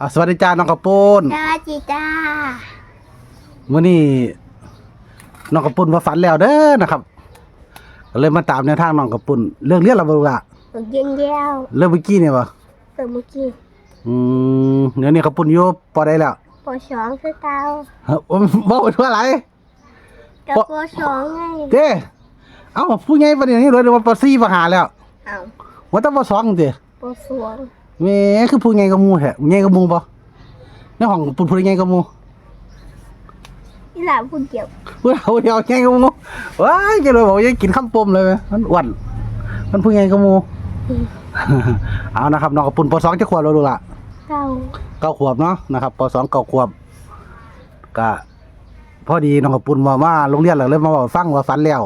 อะสวัสดีจ้าน้องกระปุนสวัสดีจ้ามื้อนี้น้องกระปุนมาฝันแล้วเด้อนะครับก็เลยมาตามแนวทางน้องกระปุนเรื่องเรียนและบ่รู้ละเปิดเย็นเดียวเรื่องเมื่อกี้เนี่ยบ่เปิดเมื่อกี้อืมเดี๋ยวนี้กระปุนอยู่ปอได้แล้วปสองคือเก่าฮะบ่บ่ไปทั่วอะไรกับปปสองไงเด้เอ้าผู้ใหญ่ปานนี้เลยว่าปสี่ปห้าแล้วเอาว่าแต่ปสองเด้ปสอง แหม่คือผู้ใหญ่กับหมู่แท้ใหญ่กับหมู่บ่ในห้องปุนผู้ใหญ่กับหมู่อีหลาพูดเดียวผู้เราเดียวใหญ่กับหมู่ว้ายจะเลยบอกว่ายังกินข้าวปมเลยไหมมันอ้วนมันผู้ใหญ่กับหมู่เอานะครับน้องกระปุนปสองจะขวบเราดูละเก่าเก้าขวบเนาะนะครับปสองเก้าขวบก็พอดีน้องกระปุนมาว่าโรงเรียนแล้วเลยมาบอกฟังว่าฝันแล้ว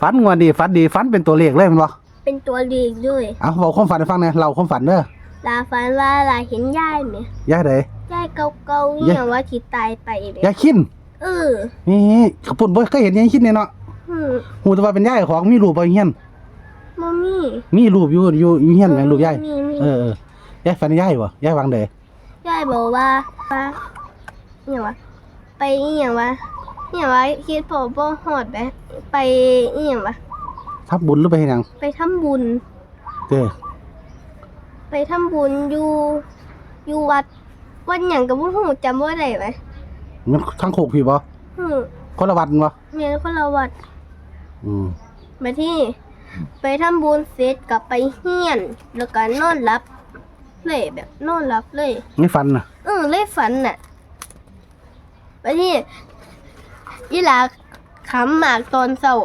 ฝันงวันดีฝันดีฝันเป็นตัวเลขเลยแมันบ่เป็นตัวเล็กด้วย เอาบอกความฝันให้ฟังหน่อยเราความฝันเด้อ ลาฝันว่าลาเห็นยายไหมยายไดยายเก่าๆเนี่ยว่าที่ตายไปไหมยายคินเออนี่กระปุนบ่เคยเห็นยายคินเนี่ยเนาะอืมหูแต่ว่าเป็นยายของมีรูปบ่เฮียนมมี่มีรูปอยู่อยู่อยู่เฮียนแม่งรูปยายมีมีเออเออยายฝันยายบ่ยายวางเดยายบอกว่าว่าเนี่ยว่าไปอหย่างวะเนี่ยว่าคิดพอบ่หอดไปไปอหย่างวะทับบุญหรือไปเฮ็ดหยังไปทำบุญเด้อ ไปทำบุญอยู่อยู่วัดวัดหยังกับบ่ฮู้จำบ่ได้ไหมมันทางโคกพี่บ่อืมคนละวัดบ่แม่นคนละวัดอืมมาที่ ไปทำบุญเสร็จกลับไปเฮียน แล้วก็นอนหลับ เลยแบบนอนหลับเลยไม่ฝันน่ะ เออเลยฝันน่ะไปที่อีหลาขำหมากตอนเช้า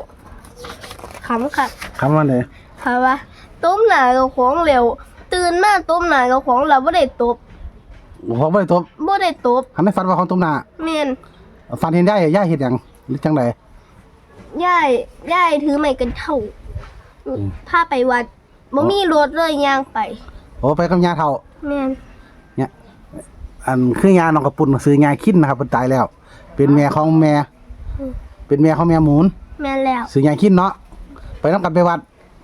ขำค่ะคำว่าไดเพราะว่าต้มหนากับของเร็ว ตื่นมาต้มหนากับของเราบ่ได้ตบของบ่ได้ตบบ่ได้ตบหันให้ฝันว่าของต้มหน้าแม่นฝันเห็นยายยายเฮ็ดหยังหรือจังไดยายยายถือไม้กันเท่าอืมพาไปวัดบ่มีรถเลยย่างไปโอ้ไปกับยาเฒ่าแม่นอันคือยาน้องกระปุนซื้อยาคินนะครับเพิ่นตายแล้ว เป็นแม่ของแม่เป็นแม่ของแม่หมูนแม่นแล้วซื้อยาคินเนาะไปนํกันไปวัด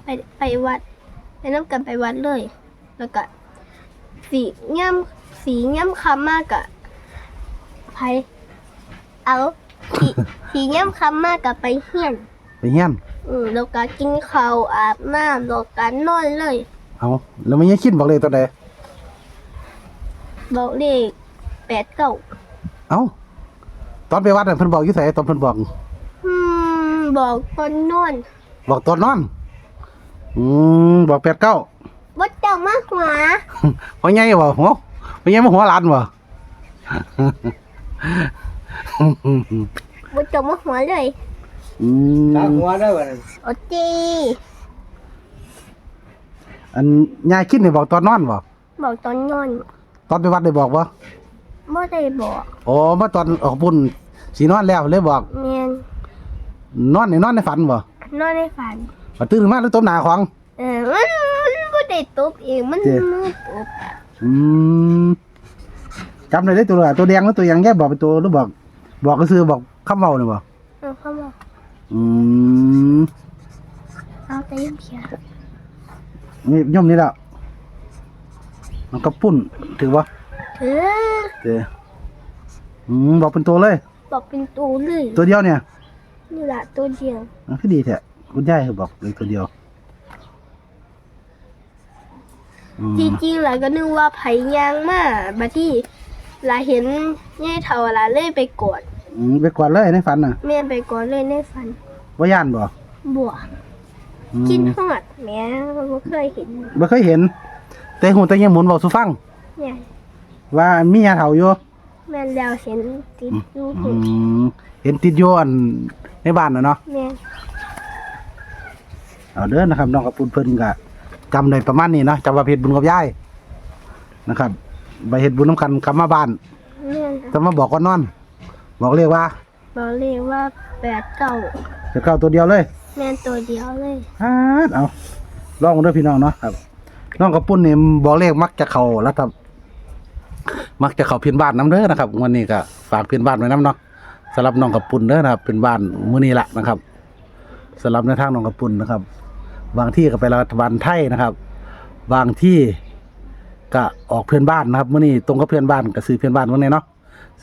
ไปไปวัดไปนํกันไปวัดเลย แล้วก็สีย่ำสีย่ำคำมากกะไปเอาสีสีย่ำคำมากกะไปเฮียน ไปเฮียนอืมแล้วก็กินข้าวอาบน้ำแล้วก็นอนเลย เอาแล้วมันยายคินบอกเลยตัวใดบอกเลขแปดเก้าเอ้าตอนไปวัดน่ะเพิ่นบอกอยู่ไสตอนเพิ่นบอก อืม บอกคนนอน บอกตอนนอน อืมบอกแปดเก้า ว่าเจ้ามากหวาพ่อใหญ่บ่หัวพ่อใหญ่มาหัวหลานบ่ว่าเจ้ามาหัวเลยอืตามมหัวได้บ่นั่นโอจีอันยายคิดนี่บอกตอนนอนบ่บอกตอนนอนตอนไปวัดได้บอกบ่ไม่ได้บอกอ๋อมาตอนออกบุญสินอนแล้วเลยบอกเมียนนอนนี่นอนในฝันบ่นอนในฝันมาตื่นขึ้นมาแล้วต้มหน้าของเออมันมัน ไม่ได้ตบเองมันเจ๊ มือตบอืมจำได้เลยตัวละตัวแดงหรือตัวหยังแยกบอกเป็นตัวหรือบอก บอกก็คือบอกคำเว้านี่บ่เออเขาบอกอืมเอาแต่ยังเพียนี่ย่อมนี่แล้วมันก็ปุ่นถือว่าเออเด้ออืมบอกเป็นตัวเลย บอกเป็นตัวเลยตัวเดียวเนี่ยนี่แหละตัวเดียวมันคือดีแท้คุณยายเขาบอกเลยตัวเดียว อืมจริงๆหลายก็นึกว่าไผยางมาบัดที่หลายเห็นยายเท่าหลายเลยไปกอดอืมไปกวาดเลยในฝันน่ะแม่ไปกอดเลยในฝันว่าย่านบ่บัวอืมกินฮอดแม่บ่เคยเห็นบ่เคยเห็น แต่หูแต่ยังหมุนบอกสุฟังเนี่ยว่ามียาเฒ่าอยู่แม่แล้วเห็นติดอยู่อืมเห็นติดอยู่อันในบ้านน่ะเนาะ แม่เอาเด้อนะครับน้องกับปุนเพิ่นก็ จำได้ประมาณนี้เนาะจำว่าเพชรบุญกับยายนะครับไปเฮ็ดบุญนํกันกลับมาบ้านแม่แต่มาบอกก่อนนอน บอกเรียกว่าบอกเลยว่าแปดเก้าจะเข้าตัวเดียวเลยแม่ตัวเดียวเลยฮาดเอาลองเด้อพี่น้องเนาะครับน้องกับปุ้นนี่บอกเลขมักจะเข้าแล้วครับมักจะเข้าเพียนบ้านน้ำเด้อนะครับวันนี้ก็ฝากเพียนบ้านไว้น้ำเนาะสำหรับน้องกับปุ้นเด้อนะครับเป็นบ้านมื้อนี้ละนะครับสำหรับในทางน้องกับปุ้นนะครับ บางที่ก็ไปรัฐบาลไทยนะครับ บางที่ก็ออกเพื่อนบ้านนะครับเมื้อนี้ตรงกับเพื่อนบ้านก็ซื้อเพื่อนบ้านมื้อนี้เนาะ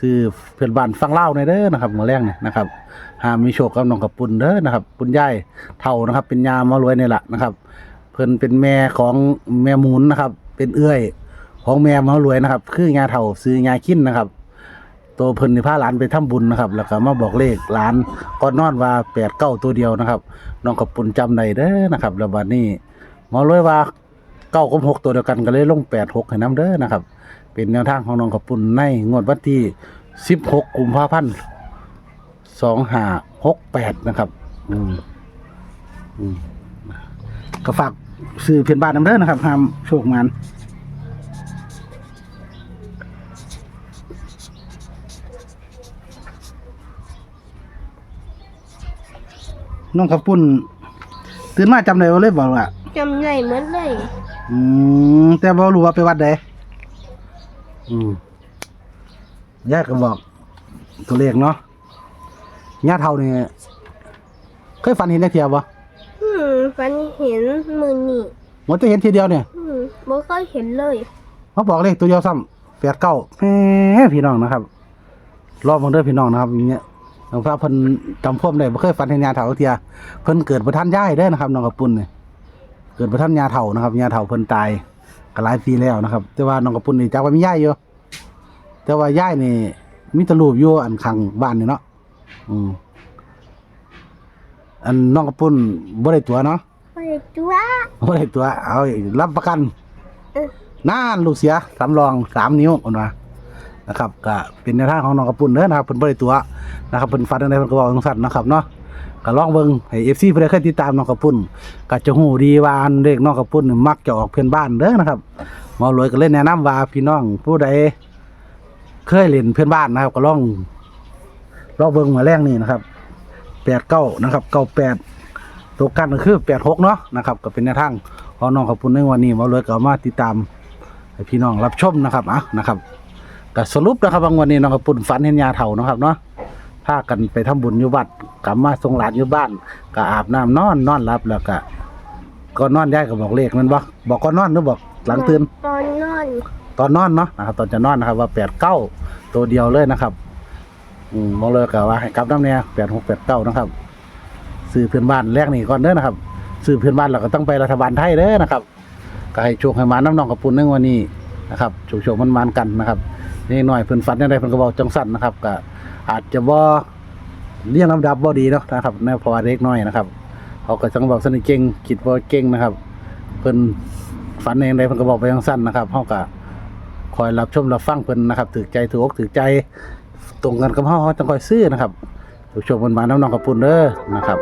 ซื้อเพื่อนบ้านฟังเล่าในเด้อนะครับมือแรงเนี่ยนะครับหามีโชคกับน้องกับปุ่นเด้อนะครับ ปุ่นยายเฒ่านะครับ เป็นยามารวยนี่แหละนะครับ เพิ่นเป็นแม่ของแม่หมุนนะครับ เป็นเอื้อย ของแม่มารวยนะครับ คือยาเฒ่าซื้อยาคินนะครับ ตัวเพิ่นนี่พาหลานไปทำบุญนะครับ แล้วก็มาบอกเลขหลานก่อนนอนว่าแปดเก้าตัวเดียวนะครับน้องกับปุ่นจำได้เด้อนะครับแล้วบัดนี้หมอรวยว่าเก้ากับหกตัวเดียวกันก็เลยลงแปดหกให้น้ำเด้อนะครับ เป็นแนวทางของน้องกับปุ่นในงวดวันที่สิบหกกุมภาพันธ์สองห้าหกแปดนะครับอืมอืมก็ฝากซื้อเพียนบ้านน้ำเด้อนะครับห้าโชคมัน น้องขับปุ่นตื่นมาจำได้ว่าเลยบอกว่าจำได้เหมือนเลยอืมแต่บ่รู้ว่าไปวัดใดอืมญาติก็บอก ตัวเลขเนาะญาติเท่านี่เคยฝันเห็นได้เทียบ่อืมฝันเห็นมือนี่มันจะเห็นทีเดียวเนี่ยอืมบ่เคยเห็นเลยเขาบอกเลขตัวเดียวซ้ำแปดเก้าแหมพี่น้องนะครับ รอบบังเด้อพี่น้องนะครับอย่างเงี้ย หลวงพ่อเพิ่นจำพวมได้บ่เคยฝันเห็นญาติเท่าเทียเพิ่นเกิดบ่ทันย้ายเด้อนะครับน้องกระปุ่นเนี่ยเกิดบ่ทันญาเฒ่านะครับญาเฒ่าเพิ่นตายก็หลายปีแล้วนะครับ แต่ว่าน้องกระปุ่นนี่จักว่ามียายอยู่แต่ว่ายายนี่มีแตะรูปอยู่อันข้างบ้านนี่เนาะอืมอันน้องกระปุ่นบ่ได้ตัวเนาะไปตัวบ่ได้ตัวเอารับประกันเออน่านลูกเสียสำรองสามนิ้วคนว่า นะครับก็เป็นแนวทางของน้องกระปุ่นเด้อนะครับเพิ่นบ่ได้ตัวนะครับเพิ่นฟันอะไรเพิ่นก็เว้าจังซั่นนะครับเนาะก็ลองเบิ่งให้ FC เพิ่นได้เคยติดตามน้องกระปุ่นก็จะฮู้ดีว่าอันเลขน้องกระปุ่นมักจะออกเพื่อนบ้านเด้อนะครับหมอรวยก็เลยแนะนำว่าพี่น้องผู้ใดเคยเล่นเพื่อนบ้านนะครับ ก็ลองลองเบิ่งมาแรงนี่นะครับ89นะครับ98ตัวกันก็คือ86เนาะนะครับก็เป็นแนวทางของน้องกระปุ่นในวันนี้หมอรวยก็มาติดตามให้พี่น้องรับชมนะครับอะนะครับ ก็สรุปนะครับบางวันนี้น้องกระปุ่นฝันเห็นยาเถ่านะครับเนาะพากันไปทำบุญอยู่วัดกลับมาส่งหลานอยู่บ้านก็อาบน้ำนอนนอนหลับแล้วก็ก็นอนย้ายก็บอกเลขแมันบ่บอกก่อนนอนหรือบอกหลังตื่นตอนนอนตอนนอนเนาะนะครับตอนจะนอนนะครับว่าแปดเก้าตัวเดียวเลยนะครับอืมบอกเลยก็ว่าให้กลับน้ำเนี่ยแปดหกแปดเก้านะครับซื้อเพื่อนบ้านแรกนี่ก่อนเด้อนะครับซื้อเพื่อนบ้านเราก็ต้องไปรัฐบาลไทยเด้อนะครับก็ให้โชคให้มาน้ำนองกับปุ่นในวันนี้นะครับโชคโชคมันมันๆกันนะครับ นี่หน่อยเพิ่นฝันยังไงเพิ่นก็บอกจังสั่นนะครับก็อาจจะบ่เรียงลำดับบ่ดีเนาะนะครับในเพราว่าเล็กน้อยนะครับเขาก็จังบอกสนิทเก่งคิดว่าเก่งนะครับ เพิ่นฝันเองใดเพิ่นก็บอกไปจังสั่นนะครับเฮาก็คอยรับชมรับฟังเพิ่นนะครับถือใจถืออกถือใจตรงกันกับเฮาเฮาจังคอยซื้อนะครับโชคโชคมันมาน้ำนองกับปุ่นเด้อนะครับ